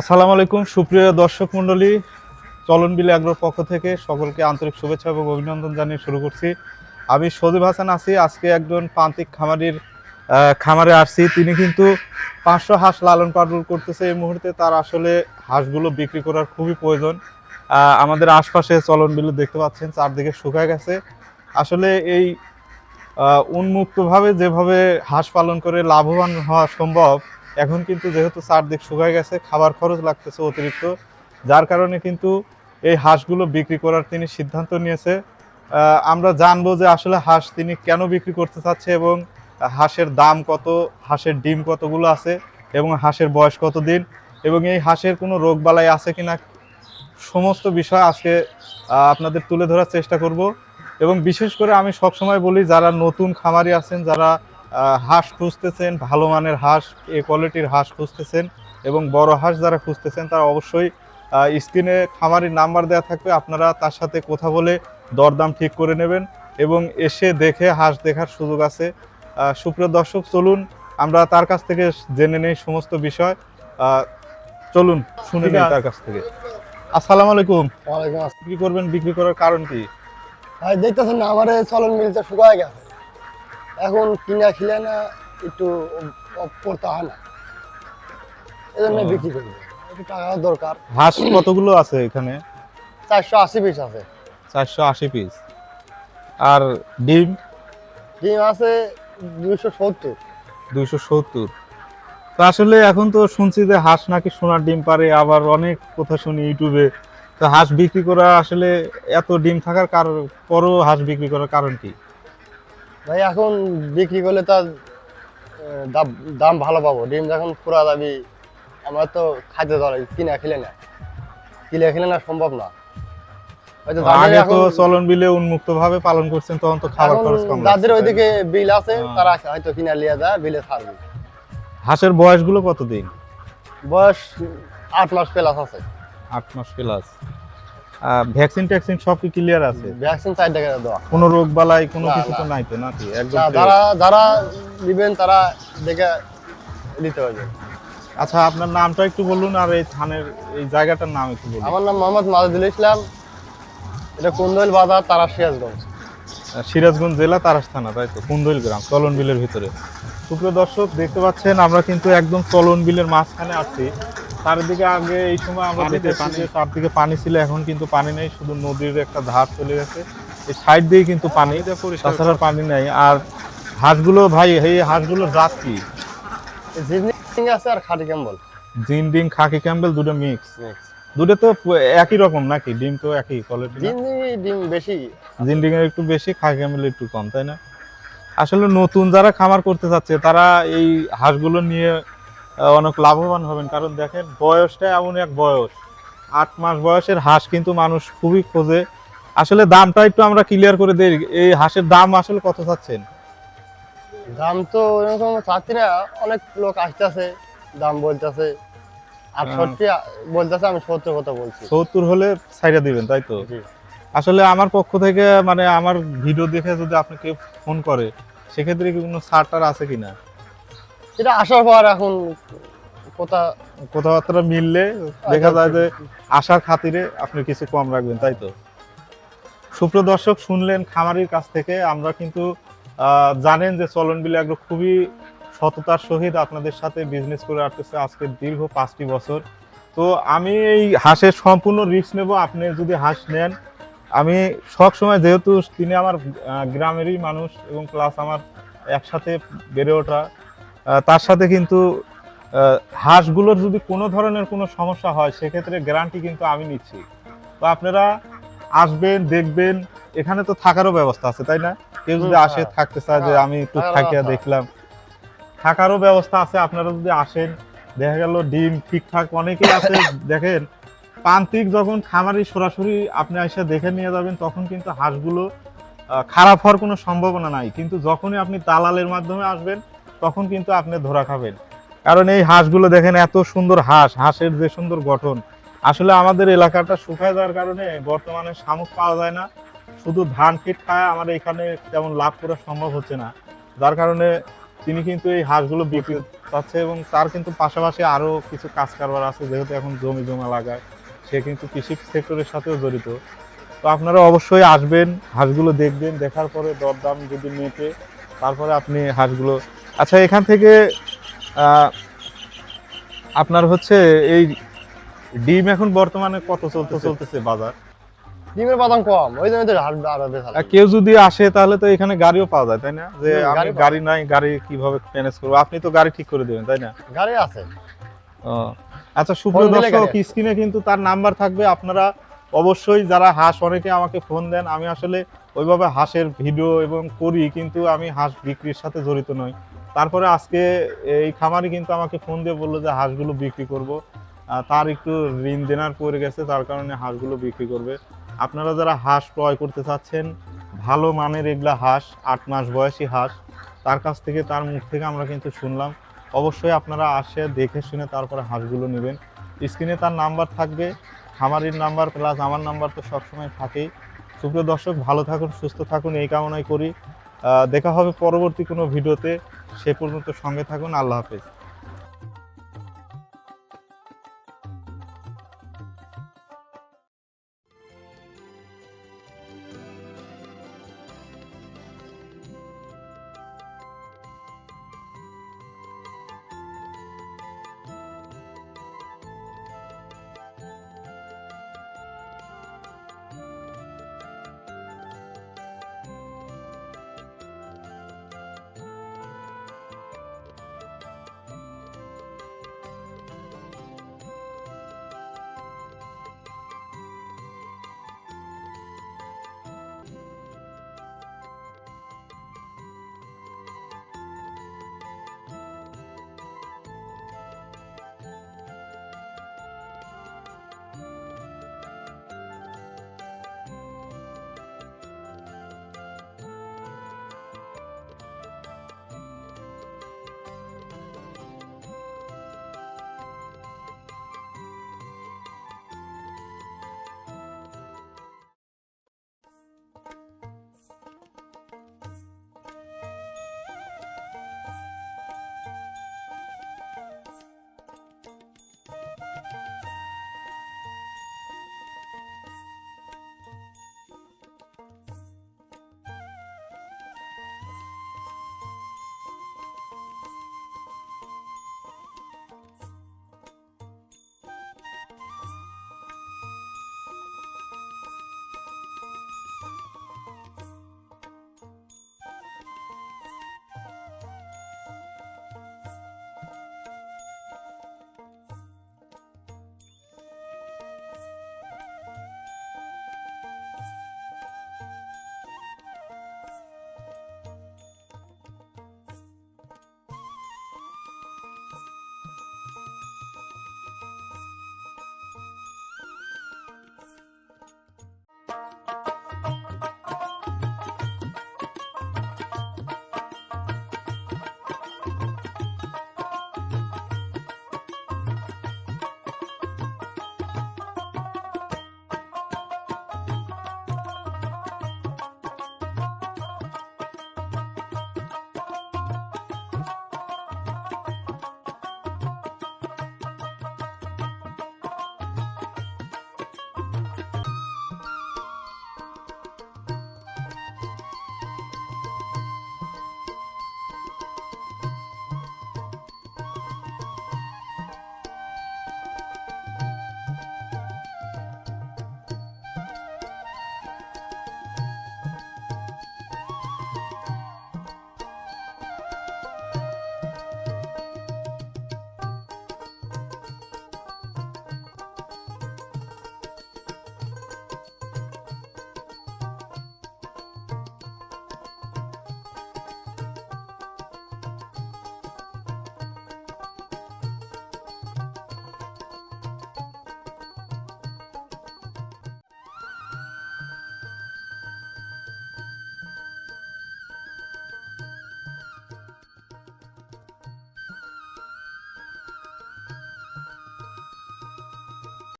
আসসালামু আলাইকুম, সুপ্রিয় দর্শক মণ্ডলী। চলন বিলে আগ্রহ পক্ষ থেকে সকলকে আন্তরিক শুভেচ্ছা এবং অভিনন্দন জানিয়ে শুরু করছি। আমি সজীব হাসান আছি, আজকে একজন প্রান্তিক খামারির খামারে আসছি। তিনি কিন্তু পাঁচশো হাঁস লালন পালন করতেছে। এই মুহূর্তে তার আসলে হাঁসগুলো বিক্রি করার খুবই প্রয়োজন। আমাদের আশপাশে চলন বিলে দেখতে পাচ্ছেন, চারদিকে শুকায় গেছে। আসলে এই উন্মুক্তভাবে যেভাবে হাঁস পালন করে লাভবান হওয়া সম্ভব এখন কিন্তু যেহেতু চারদিক শুকায় গেছে, খাবার খরচ লাগতেছে অতিরিক্ত। যার কারণে কিন্তু এই হাঁসগুলো বিক্রি করার তিনি সিদ্ধান্ত নিয়েছে। আমরা জানব যে আসলে হাঁস তিনি কেন বিক্রি করতে চাচ্ছে এবং হাঁসের দাম কত, হাঁসের ডিম কতগুলো আছে এবং হাঁসের বয়স কত দিন এবং এই হাঁসের কোনো রোগবালাই আছে কিনা সমস্ত বিষয় আজকে আপনাদের তুলে ধরার চেষ্টা করব। এবং বিশেষ করে আমি সবসময় বলি, যারা নতুন খামারি আছেন, যারা হাঁস খুঁজতেছেন ভালো মানের হাঁস এ কোয়ালিটির হাঁস খুঁজতেছেন এবং বড় হাঁস যারা খুঁজতেছেন তারা অবশ্যই স্ক্রিনে খামারির নাম্বার দেওয়া থাকবে। আপনারা তার সাথে কথা বলে দরদাম ঠিক করে নেবেন এবং এসে দেখে হাঁস দেখার সুযোগ আছে। সুপ্রিয় দর্শক চলুন আমরা তার কাছ থেকে জেনে নেই সমস্ত বিষয়। চলুন শুনে নেই তার কাছ থেকে। আসসালামু আলাইকুম। ওয়ালাইকুম আসসালাম। বিক্রি করবেন বিক্রি করার কারণ কি? ভাই দেখতেছেন না আমার চলন মিলতে শুকায় গেছে। এখন কিনা খিলে না একটু করতে হয় না। এই জন্য বিক্রি করি। একটু টাকা দরকার। হাঁস কতগুলো আছে এখানে? চারশো আশি পিস আছে। চারশো আশি পিস আর ডিম? ডিম আছে দুইশো সত্তর। দুইশো সত্তর। তো আসলে এখন তো শুনছি যে হাঁস নাকি সোনার ডিম পারে আবার অনেক কথা শুনি ইউটিউবে। তো হাঁস বিক্রি করা আসলে এত ডিম থাকার কারণ পরও হাঁস বিক্রি করার কারণ কি? ভাই এখন বিক্রি করলে তার দাম- ভালো পাবো। ডিম যখন পুরা যাবি আমরা তো খাইতে ধরে কিনা খেলে না। কিনে খেলে না সম্ভব না। আগে তো চলন বিলে উন্মুক্ত ভাবে পালন করছেন তখন তো খাবার খরচ কম যাদের? ওইদিকে বিল আছে হ্যাঁ। তারা হয়তো কিনা লিয়ে যায় বিলে ছাড়বে। হাঁসের বয়সগুলো কতদিন? বয়স আট মাস প্লাস আছে। আট মাস প্লাস ভ্যাকসিন ট্যাকসিন সব কি ক্লিয়ার আছে। ভ্যাকসিন টাকা দেওয়া কোনো রোগ বালাই কোনো কিছু তো নাই তো নাকি? একদম যারা যারা নিবেন তারা দেখে নিতে হবে আচ্ছা আপনার নামটা একটু বলুন আর এই থানের এই জায়গাটার নাম একটু বলুন। আমার নাম মোহাম্মদ মাজুদুল ইসলাম। এটা কুন্দল বাজার তারা সিরাজগঞ্জ সিরাজগঞ্জ জেলা তারাস থানা তাই তো? কুন্দইল গ্রাম চলন বিলের ভিতরে। সুপ্রিয় দর্শক দেখতে পাচ্ছেন আমরা কিন্তু একদম চলন বিলের মাঝখানে আছি। চারিদিকে আগে এই সময় আমরা দেখেছি যে চারদিকে পানি ছিল এখন কিন্তু পানি নেই শুধু নদীর একটা ধার চলে গেছে। এই সাইড দিয়ে কিন্তু পানি তাছাড়া পানি নেই। আর হাঁসগুলো ভাই এই হাঁসগুলোর জাত কি? জিনিস আছে আর খাটি ক্যাম্বল। জিন ডিম খাকি ক্যাম্বেল দুটো মিক্স। দুটো তো একই রকম নাকি? ডিম তো একই কোয়ালিটি জিনি ডিম বেশি। জিন্ডিং এর একটু বেশি খাকি ক্যামেল একটু কম তাই না? আসলে নতুন যারা খামার করতে চাচ্ছে তারা এই হাঁসগুলো নিয়ে অনেক লাভবান হবেন। কারণ দেখেন বয়সটা এমন এক বয়স। আট মাস বয়সের হাঁস কিন্তু মানুষ খুবই খোঁজে। আসলে দামটা একটু আমরা ক্লিয়ার করে দিই। এই হাঁসের দাম আসলে কত চাচ্ছেন? দাম তো এরকম চাচ্ছি না অনেক লোক আসতেছে দাম বলতেছে। আটষট্টি বলতেছে আমি সত্তর কথা বলছি। সত্তর হলে সাইডা দিবেন তাই তো? আসলে আমার পক্ষ থেকে মানে আমার ভিডিও দেখে যদি আপনাকে ফোন করে সেক্ষেত্রে কি কোনো ছাড়টার আছে কিনা? এটা আসার পর এখন কথা কথাবার্তা মিললে দেখা যায় যে আশার খাতিরে আপনি কিছু কম রাখবেন, তাই তো? সুপ্রিয় দর্শক, শুনলেন খামারির কাছ থেকে। আমরা কিন্তু জানেন যে চলন বিলে আগ্রহ খুবই সততার সহিত আপনাদের সাথে বিজনেস করে আসতেছে আজকে দীর্ঘ পাঁচটি বছর। তো আমি এই হাঁসের সম্পূর্ণ রিস্ক নেব, আপনি যদি হাঁস নেন। আমি সব সময় যেহেতু তিনি আমার গ্রামেরই মানুষ এবং প্লাস আমার একসাথে বেড়ে ওঠা তার সাথে কিন্তু হাঁসগুলোর যদি কোনো ধরনের কোনো সমস্যা হয় সেক্ষেত্রে গ্যারান্টি কিন্তু আমি নিচ্ছি। তো আপনারা আসবেন দেখবেন এখানে তো থাকারও ব্যবস্থা আছে তাই না? কেউ যদি আসে হ্যাঁ। থাকতে চায় যে হ্যাঁ, আমি একটু থাকিয়া দেখলাম। থাকারও ব্যবস্থা আছে আপনারা যদি আসেন দেখা গেল ডিম ঠিকঠাক অনেকেই আছে দেখেন প্রান্তিক যখন খামারি সরাসরি আপনি এসে দেখে নিয়ে যাবেন তখন কিন্তু হাঁসগুলো খারাপ হওয়ার কোনো সম্ভাবনা নাই। কিন্তু যখনই আপনি দালালের মাধ্যমে আসবেন তখন কিন্তু আপনি ধরা খাবেন। কারণ এই হাঁসগুলো দেখেন এত সুন্দর হাঁস, হাঁসের যে সুন্দর গঠন। আসলে আমাদের এলাকাটা শুকায় যাওয়ার কারণে বর্তমানে শামুক পাওয়া যায় না। শুধু ধান ফিট খায় আমার এখানে তেমন লাভ করা সম্ভব হচ্ছে না। যার কারণে তিনি কিন্তু এই হাঁসগুলো বিক্রি পাচ্ছে এবং তার কিন্তু পাশাপাশি আরও কিছু কাজ কারবার আছে, যেহেতু এখন জমি জমা লাগায়। সে কিন্তু কৃষি সেক্টরের সাথেও জড়িত। তো আপনারা অবশ্যই আসবেন, হাঁসগুলো দেখবেন, দেখার পরে দরদাম যদি মেটে, তারপরে আপনি হাঁসগুলো আচ্ছা এখান থেকে আহ, আপনার হচ্ছে এই ডিম এখন বর্তমানে কত চলতে চলতেছে বাজার। ডিমের বাদাম কম ওই জন্য তো কেউ যদি আসে তাহলে তো এখানে গাড়িও পাওয়া যায় তাই না? যে আমি গাড়ি নাই গাড়ি কীভাবে ম্যানেজ করব? আপনি তো গাড়ি ঠিক করে দেবেন তাই না? গাড়ি আছে। আচ্ছা সুপ্রিয় দর্শক স্ক্রিনে কিন্তু তার নাম্বার থাকবে আপনারা অবশ্যই যারা হাঁস অনেকে আমাকে ফোন দেন আমি আসলে ওইভাবে হাঁসের ভিডিও এবং করি কিন্তু আমি হাঁস বিক্রির সাথে জড়িত নই। তারপরে আজকে এই খামারি কিন্তু আমাকে ফোন দিয়ে বলল যে হাঁসগুলো বিক্রি করব। তার একটু ঋণ দেনার পড়ে গেছে, তার কারণে হাঁসগুলো বিক্রি করবে। আপনারা যারা হাঁস ক্রয় করতে চাচ্ছেন, ভালো মানের এগুলা হাঁস, আট মাস বয়সী হাঁস, তার কাছ থেকে, তার মুখ থেকে আমরা কিন্তু শুনলাম। অবশ্যই আপনারা আসে, দেখে শুনে তারপরে হাঁসগুলো নেবেন। স্ক্রিনে তার নাম্বার থাকবে, খামারির নাম্বার প্লাস আমার নাম্বার তো সবসময় থাকেই। সুপ্রিয় দর্শক, ভালো থাকুন, সুস্থ থাকুন, এই কামনাই করি। দেখা হবে পরবর্তী কোনো ভিডিওতে। সে পর্যন্ত সঙ্গে থাকুন আল্লাহ হাফেজ।